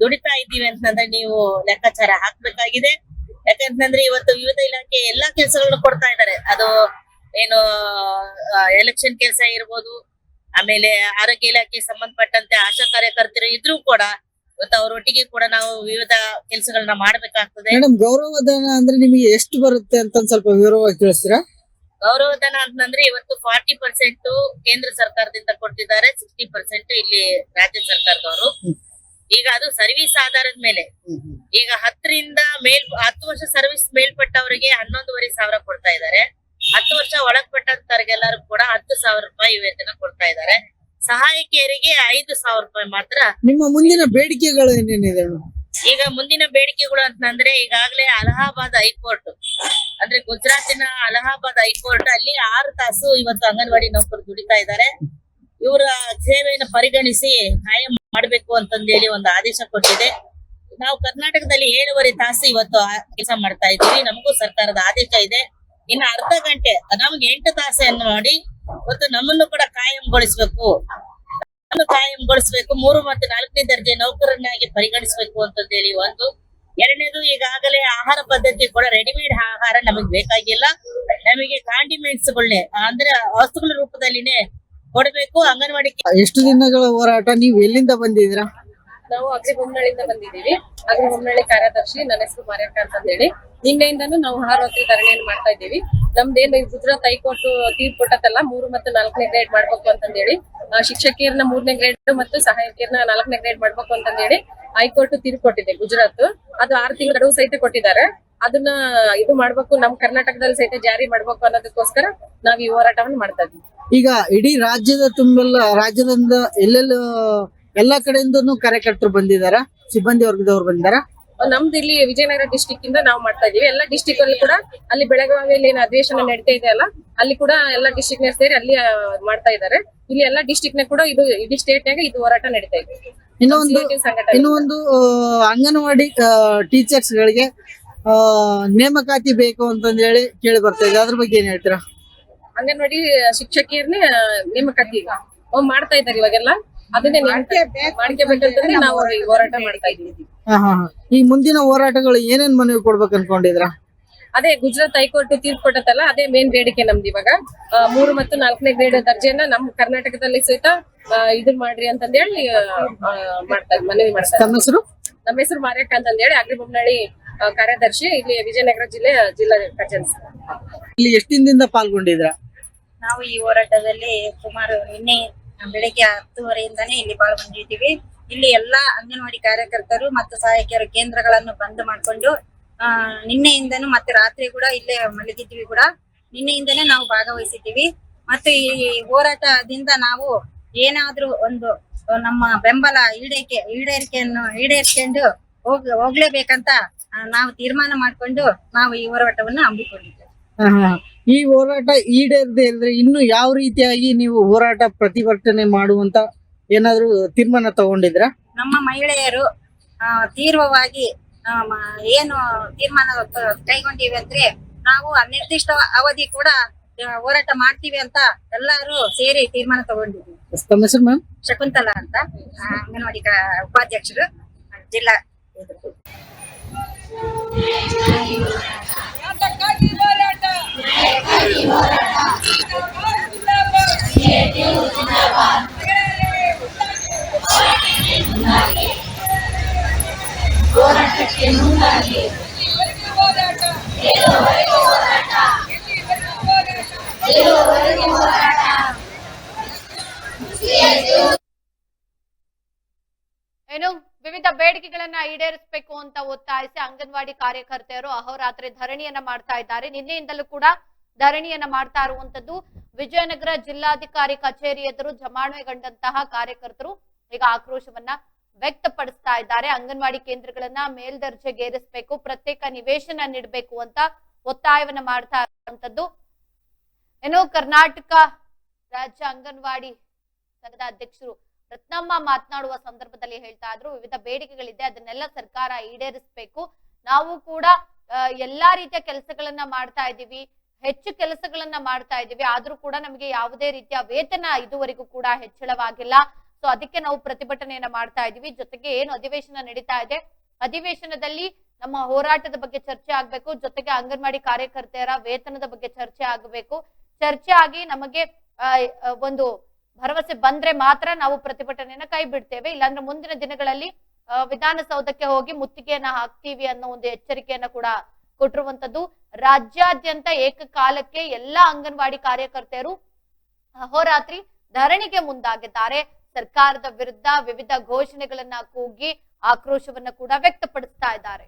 ದುಡಿತಾ ಇದ್ದೀವಿ ಅಂತಂದ್ರೆ ನೀವು ಲೆಕ್ಕಾಚಾರ ಹಾಕ್ಬೇಕಾಗಿದೆ. ಯಾಕಂತಂದ್ರೆ ಇವತ್ತು ವಿವಿಧ ಇಲಾಖೆ ಎಲ್ಲಾ ಕೆಲಸಗಳನ್ನು ಕೊಡ್ತಾ ಇದ್ದಾರೆ. ಅದು ಏನು ಎಲೆಕ್ಷನ್ ಕೆಲಸ ಇರ್ಬೋದು ಆಮೇಲೆ ಆರೋಗ್ಯ ಇಲಾಖೆ ಸಂಬಂಧಪಟ್ಟಂತೆ ಆಶಾ ಕಾರ್ಯಕರ್ತರು ಇದ್ರೂ ಕೂಡ ಇವತ್ತು ಅವರೊಟ್ಟಿಗೆ ಕೂಡ ನಾವು ವಿವಿಧ ಕೆಲಸಗಳನ್ನ ಮಾಡ್ಬೇಕಾಗ್ತದೆ.
ಮೇಡಮ್ ಗೌರವಧನ ಅಂದ್ರೆ ನಿಮಗೆ ಎಷ್ಟು ಬರುತ್ತೆ ಅಂತ ಸ್ವಲ್ಪ ವಿವರವಾಗಿ ತಿಳಿಸ್ತೀರಾ?
ಗೌರವಧನ ಅಂತಂದ್ರೆ ಇವತ್ತು ಫಾರ್ಟಿ ಪರ್ಸೆಂಟ್ ಕೇಂದ್ರ ಸರ್ಕಾರದಿಂದ ಕೊಡ್ತಿದ್ದಾರೆ ಸಿಕ್ಸ್ಟಿ ಪರ್ಸೆಂಟ್ ಇಲ್ಲಿ ರಾಜ್ಯ ಸರ್ಕಾರದವರು. ಈಗ ಅದು ಸರ್ವಿಸ್ ಆಧಾರದ ಮೇಲೆ. ಈಗ ಹತ್ತರಿಂದ ಮೇಲ್ ಹತ್ತು ವರ್ಷ ಸರ್ವಿಸ್ ಮೇಲ್ಪಟ್ಟವರಿಗೆ ಹನ್ನೊಂದುವರೆ ಸಾವಿರ ಕೊಡ್ತಾ ಇದ್ದಾರೆ. ಹತ್ತು ವರ್ಷ ಒಳಗ್ಪಟ್ಟಂತವ್ರಿಗೆಲ್ಲರೂ ಕೂಡ ಹತ್ತು ಸಾವಿರ ರೂಪಾಯಿ ವೇತನ ಕೊಡ್ತಾ ಇದ್ದಾರೆ. ಸಹಾಯಕಿಯರಿಗೆ ಐದು ಸಾವಿರ ರೂಪಾಯಿ ಮಾತ್ರ.
ನಿಮ್ಮ ಮುಂದಿನ ಬೇಡಿಕೆಗಳು ಏನೇನಿದೆ?
ಈಗ ಮುಂದಿನ ಬೇಡಿಕೆಗಳು ಅಂತಂದ್ರೆ ಈಗಾಗಲೇ ಅಲಹಾಬಾದ್ ಹೈಕೋರ್ಟ್ ಅಂದ್ರೆ ಗುಜರಾತಿನ ಅಲಹಾಬಾದ್ ಹೈಕೋರ್ಟ್ ಅಲ್ಲಿ ಆರು ತಾಸು ಇವತ್ತು ಅಂಗನವಾಡಿ ನೌಕರು ದುಡಿತಾ ಇದ್ದಾರೆ. ಇವರ ಸೇವೆಯನ್ನು ಪರಿಗಣಿಸಿ ಕಾಯಂ ಮಾಡಬೇಕು ಅಂತಂದೇಳಿ ಒಂದು ಆದೇಶ ಕೊಟ್ಟಿದೆ. ನಾವು ಕರ್ನಾಟಕದಲ್ಲಿ ಏಳುವರೆ ತಾಸು ಇವತ್ತು ಕೆಲಸ ಮಾಡ್ತಾ ಇದ್ದೀವಿ. ನಮಗೂ ಸರ್ಕಾರದ ಆದೇಶ ಇದೆ. ಇನ್ನು ಅರ್ಧ ಗಂಟೆ, ನಮ್ಗೆ ಎಂಟು ತಾಸನ್ನು ಮಾಡಿ ಇವತ್ತು ನಮ್ಮನ್ನು ಕೂಡ ಕಾಯಂಗೊಳಿಸ್ಬೇಕು. ಕಾಯಂಗೊಳಿಸ್ಬೇಕು. ಮೂರು ಮತ್ತು ನಾಲ್ಕನೇ ದರ್ಜೆ ನೌಕರನ್ನಾಗಿ ಪರಿಗಣಿಸಬೇಕು ಅಂತಂದೇಳಿ ಒಂದು ಎರಡನೇದು ಈಗಾಗಲೇ ಆಹಾರ ಪದ್ಧತಿ ಕೂಡ ರೆಡಿಮೇಡ್ ಆಹಾರ ನಮಗೆ ಬೇಕಾಗಿಲ್ಲ. ನಮಗೆ ಕಾಂಡಿಮೆಂಟ್ಸ್ ಗಳನ್ನೇ ಅಂದ್ರೆ ವಸ್ತುಗಳ ರೂಪದಲ್ಲಿನೇ ಕೊಡಬೇಕು ಅಂಗನವಾಡಿ
ಎಷ್ಟು ದಿನಗಳ ಹೋರಾಟ? ನೀವು ಎಲ್ಲಿಂದ ಬಂದಿದ್ರಾ
ನಾವು ಅಗ್ರಿ ಬೊಮ್ಮನಹಳ್ಳಿಯಿಂದ ಬಂದಿದ್ದೀವಿ. ಅಗ್ರಿ ಬೊಮ್ಮನಹಳ್ಳಿ ಕಾರ್ಯದರ್ಶಿ ನನ್ನ ಹೆಸರು ಮಾರ್ಯಕ್ಕ ಅಂತ ಹೇಳಿ ನಿನ್ನೆಯಿಂದನೂ ನಾವು ಆಹಾರವತ್ತಿ ಧರಣಿಯನ್ನು ಮಾಡ್ತಾ ಇದ್ದೀವಿ. ನಮ್ದೇನು ಈ ಗುಜರಾತ್ ಹೈಕೋರ್ಟ್ ತೀರ್ಪು ಕೊಟ್ಟತ್ತಲ್ಲ ಮೂರು ಮತ್ತು ನಾಲ್ಕನೇ ಗ್ರೇಡ್ ಮಾಡ್ಬೇಕು ಅಂತಂದೇಳಿ. ಶಿಕ್ಷಕಿಯರನ್ನ ಮೂರನೇ ಗ್ರೇಡ್ ಮತ್ತು ಸಹಾಯಕಿಯರನ್ನ ನಾಲ್ಕನೇ ಗ್ರೇಡ್ ಮಾಡ್ಬೇಕು ಹೇಳಿ ಹೈಕೋರ್ಟ್ ತೀರ್ಪು ಕೊಟ್ಟಿದೆ ಗುಜರಾತ್. ಅದು ಆರು ತಿಂಗಳ ಗಡುವು ಸಹಿತ ಕೊಟ್ಟಿದ್ದಾರೆ. ಅದನ್ನ ಇದು ಮಾಡ್ಬೇಕು, ನಮ್ ಕರ್ನಾಟಕದಲ್ಲಿ ಸಹಿತ ಜಾರಿ ಮಾಡ್ಬೇಕು ಅನ್ನೋದಕ್ಕೋಸ್ಕರ ನಾವ್ ಈ ಹೋರಾಟವನ್ನು ಮಾಡ್ತಾ ಇದ್ವಿ
ಈಗ ಇಡೀ ರಾಜ್ಯದ ತುಂಬೆಲ್ಲ, ರಾಜ್ಯದಿಂದ ಎಲ್ಲೆಲ್ಲ, ಎಲ್ಲಾ ಕಡೆಯಿಂದನೂ ಕಾರ್ಯಕರ್ತರು ಬಂದಿದಾರ? ಸಿಬ್ಬಂದಿ ವರ್ಗದವ್ರು ಬಂದಿದಾರ?
ನಮ್ದು ಇಲ್ಲಿ ವಿಜಯನಗರ ಡಿಸ್ಟಿಕ್ ಇಂದ ನಾವು ಮಾಡ್ತಾ ಇದೀವಿ. ಎಲ್ಲ ಡಿಸ್ಟಿಕ್ ಅಲ್ಲಿ ಕೂಡ ಅಲ್ಲಿ ಬೆಳಗಾವಿಯಲ್ಲಿ ಏನು ಅಧಿವೇಶನ ನಡೀತಾ ಇದೆ ಅಲ್ಲ ಅಲ್ಲಿ ಕೂಡ ಎಲ್ಲ ಡಿಸ್ಟಿಕ್ನ ಸೇರಿ ಅಲ್ಲಿ ಮಾಡ್ತಾ ಇದ್ದಾರೆ ಇಲ್ಲಿ ಎಲ್ಲ ಡಿಸ್ಟಿಕ್ನ ಕೂಡ ಇದು ಇಡೀ ಸ್ಟೇಟ್ ನಾಗ ಇದು ಹೋರಾಟ ನಡೀತಾ ಇದೆ.
ಇನ್ನೊಂದು ಇನ್ನೊಂದು ಅಂಗನವಾಡಿ ಟೀಚರ್ಸ್ ಗಳಿಗೆ ನೇಮಕಾತಿ ಬೇಕು ಅಂತಂದ್ ಹೇಳಿ ಕೇಳಿ ಬರ್ತಾ ಇದೆ. ಅದ್ರ ಬಗ್ಗೆ ಏನ್ ಹೇಳ್ತೀರಾ?
ಅಂಗನವಾಡಿ ಶಿಕ್ಷಕಿಯರ್ನೇ ನೇಮಕಾತಿ ಮಾಡ್ತಾ ಇದ್ದಾರೆ ಇವಾಗೆಲ್ಲ. ಅದನ್ನೇ ಮಾಡ್ಕೋಬೇಕಂತಂದ್ರೆ ನಾವು ಈ ಹೋರಾಟ ಮಾಡ್ತಾ ಇದ್ದೀವಿ.
ಈ ಮುಂದಿನ ಹೋರಾಟಗಳು ಏನೇನ್ ಮನವಿ ಕೊಡ್ಬೇಕು ಅನ್ಕೊಂಡಿದ್ರ
ಅದೇ ಗುಜರಾತ್ ಹೈಕೋರ್ಟ್ ತೀರ್ಪು ಕೊಟ್ಟತ್ತಲ್ಲ ಅದೇ ಮೇನ್ ಬೇಡಿಕೆ ನಮ್ದು ಇವಾಗ. ಆ, ಮೂರು ಮತ್ತು ನಾಲ್ಕನೇ ಗ್ರೇಡ್ ದರ್ಜೆಯನ್ನ ನಮ್ ಕರ್ನಾಟಕದಲ್ಲಿ ಸಹಿತ ಇದು ಇದನ್ ಮಾಡ್ರಿ ಅಂತಂದೇಳಿ ಮಾಡ್ತಾರೆ ಮನವಿ ಮಾಡ್ತಾರೆ
ತಮ್ಮ ಹೆಸರು?
ನಮ್ಮ ಹೆಸರು ಮಾರ್ಯಕ್ಕ ಅಂತಂದೇಳಿ ಅಗ್ರಿಬೊಮ್ಮನಹಳ್ಳಿ ಕಾರ್ಯದರ್ಶಿ ಇಲ್ಲಿ ವಿಜಯನಗರ ಜಿಲ್ಲೆ ಜಿಲ್ಲಾ ಕಚೇರಿ.
ಇಲ್ಲಿ ಎಷ್ಟು ದಿನದಿಂದ ಪಾಲ್ಗೊಂಡಿದ್ರ
ನಾವು ಈ ಹೋರಾಟದಲ್ಲಿ ಸುಮಾರು ನಿನ್ನೆ ಬೆಳಿಗ್ಗೆ ಹತ್ತುವರೆಯಿಂದಾನೇ ಇಲ್ಲಿ ಪಾಲ್ಗೊಂಡಿದ್ದೀವಿ. ಇಲ್ಲಿ ಎಲ್ಲಾ ಅಂಗನವಾಡಿ ಕಾರ್ಯಕರ್ತರು ಮತ್ತು ಸಹಾಯಕಿಯರು ಕೇಂದ್ರಗಳನ್ನು ಬಂದ್ ಮಾಡ್ಕೊಂಡು, ಆ, ನಿನ್ನೆಯಿಂದನೂ ಮತ್ತೆ ರಾತ್ರಿ ಕೂಡ ಇಲ್ಲೇ ಮಲಗಿದ್ದೀವಿ ಕೂಡ. ನಿನ್ನೆಯಿಂದನೇ ನಾವು ಭಾಗವಹಿಸಿದ್ದೀವಿ. ಮತ್ತು ಈ ಹೋರಾಟದಿಂದ ನಾವು ಏನಾದ್ರೂ ಒಂದು, ನಮ್ಮ ಬೆಂಬಲ ಈಡೇರಿಕೆ, ಈಡೇರಿಕೆಯನ್ನು ಈಡೇರಿಕೊಂಡು ಹೋಗ್, ಹೋಗ್ಲೇಬೇಕಂತ ನಾವು ತೀರ್ಮಾನ ಮಾಡ್ಕೊಂಡು ನಾವು ಈ ಹೋರಾಟವನ್ನು ಹಮ್ಮಿಕೊಂಡಿದ್ದೇವೆ.
ಈ ಹೋರಾಟ ಈಡೇರದೆ ಇದ್ರೆ ಇನ್ನು ಯಾವ ರೀತಿಯಾಗಿ ನೀವು ಹೋರಾಟ ಪ್ರತಿಭಟನೆ ಮಾಡುವಂತ ಏನಾದ್ರು ತೀರ್ಮಾನ ತಗೊಂಡಿದ್ರ?
ನಮ್ಮ ಮಹಿಳೆಯರು ತೀವ್ರವಾಗಿ ಏನು ತೀರ್ಮಾನ ಕೈಗೊಂಡಿವೆ ಅಂದ್ರೆ ನಾವು ಅನಿರ್ದಿಷ್ಟ ಅವಧಿ ಕೂಡ ಹೋರಾಟ ಮಾಡ್ತೀವಿ ಅಂತ ಎಲ್ಲರೂ ಸೇರಿ ತೀರ್ಮಾನ ತಗೊಂಡಿದ್ವಿ.
ತಮ್ಮ ಹೆಸರು ಮ್ಯಾಮ್
ಶಕುಂತಲಾ ಅಂತ ಅಂಗನವಾಡಿ ಉಪಾಧ್ಯಕ್ಷರು ಜಿಲ್ಲಾ. ಇದು.
ಏನು ವಿವಿಧ ಬೇಡಿಕೆಗಳನ್ನ ಈಡೇರಿಸಬೇಕು ಅಂತ ಒತ್ತಾಯಿಸಿ ಅಂಗನವಾಡಿ ಕಾರ್ಯಕರ್ತೆಯರು ಅಹೋರಾತ್ರಿ ಧರಣಿಯನ್ನ ಮಾಡ್ತಾ ಇದ್ದಾರೆ ನಿನ್ನೆಯಿಂದಲೂ ಕೂಡ ಧರಣಿಯನ್ನ ಮಾಡ್ತಾ ಇರುವಂತದ್ದು ವಿಜಯನಗರ ಜಿಲ್ಲಾಧಿಕಾರಿ ಕಚೇರಿ ಎದುರು ಜಮಾವಣೆಗೊಂಡಂತಹ ಕಾರ್ಯಕರ್ತರು ಈಗ ಆಕ್ರೋಶವನ್ನ ವ್ಯಕ್ತಪಡಿಸ್ತಾ ಇದ್ದಾರೆ. ಅಂಗನವಾಡಿ ಕೇಂದ್ರಗಳನ್ನ ಮೇಲ್ದರ್ಜೆಗೇರಿಸಬೇಕು ಪ್ರತ್ಯೇಕ ನಿವೇಶನ ನೀಡಬೇಕು ಅಂತ ಒತ್ತಾಯವನ್ನ ಮಾಡ್ತಾ ಇರುವಂತದ್ದು. ಏನು ಕರ್ನಾಟಕ ರಾಜ್ಯ ಅಂಗನವಾಡಿ ಸಂಘದ ಅಧ್ಯಕ್ಷರು ರತ್ನಮ್ಮ ಮಾತನಾಡುವ ಸಂದರ್ಭದಲ್ಲಿ ಹೇಳ್ತಾ ಇದ್ರು, ವಿವಿಧ ಬೇಡಿಕೆಗಳಿದೆ, ಅದನ್ನೆಲ್ಲ ಸರ್ಕಾರ ಈಡೇರಿಸಬೇಕು. ನಾವು ಕೂಡ ಎಲ್ಲಾ ರೀತಿಯ ಕೆಲಸಗಳನ್ನ ಮಾಡ್ತಾ ಇದ್ದೀವಿ, ಹೆಚ್ಚು ಕೆಲಸಗಳನ್ನ ಮಾಡ್ತಾ ಇದ್ದೀವಿ, ಆದ್ರೂ ಕೂಡ ನಮಗೆ ಯಾವುದೇ ರೀತಿಯ ವೇತನ ಇದುವರೆಗೂ ಕೂಡ ಹೆಚ್ಚಳವಾಗಿಲ್ಲ. ಸೊ ಅದಕ್ಕೆ ನಾವು ಪ್ರತಿಭಟನೆಯನ್ನ ಮಾಡ್ತಾ ಇದೀವಿ. ಜೊತೆಗೆ ಏನು ಅಧಿವೇಶನ ನಡೀತಾ ಇದೆ? ಅಧಿವೇಶನದಲ್ಲಿ ನಮ್ಮ ಹೋರಾಟದ ಬಗ್ಗೆ ಚರ್ಚೆ ಆಗ್ಬೇಕು. ಜೊತೆಗೆ ಅಂಗನವಾಡಿ ಕಾರ್ಯಕರ್ತೆಯರ ವೇತನದ ಬಗ್ಗೆ ಚರ್ಚೆ ಆಗಬೇಕು. ಚರ್ಚೆ ಆಗಿ ನಮಗೆ ಒಂದು ಭರವಸೆ ಬಂದ್ರೆ ಮಾತ್ರ ನಾವು ಪ್ರತಿಭಟನೆಯನ್ನ ಕೈ ಬಿಡ್ತೇವೆ. ಇಲ್ಲಾಂದ್ರೆ ಮುಂದಿನ ದಿನಗಳಲ್ಲಿ ವಿಧಾನಸೌಧಕ್ಕೆ ಹೋಗಿ ಮುತ್ತಿಗೆಯನ್ನ ಹಾಕ್ತೀವಿ ಅನ್ನೋ ಒಂದು ಎಚ್ಚರಿಕೆಯನ್ನ ಕೂಡ ಕೊಟ್ಟಿರುವಂತದ್ದು ರಾಜ್ಯಾದ್ಯಂತ ಏಕಕಾಲಕ್ಕೆ ಎಲ್ಲಾ ಅಂಗನವಾಡಿ ಕಾರ್ಯಕರ್ತೆಯರು ಅಹೋರಾತ್ರಿ ಧರಣಿಗೆ ಮುಂದಾಗಿದ್ದಾರೆ. ಸರ್ಕಾರದ ವಿರುದ್ಧ ವಿವಿಧ ಘೋಷಣೆಗಳನ್ನ ಕೂಗಿ ಆಕ್ರೋಶವನ್ನ ಕೂಡ ವ್ಯಕ್ತಪಡಿಸ್ತಾ ಇದ್ದಾರೆ.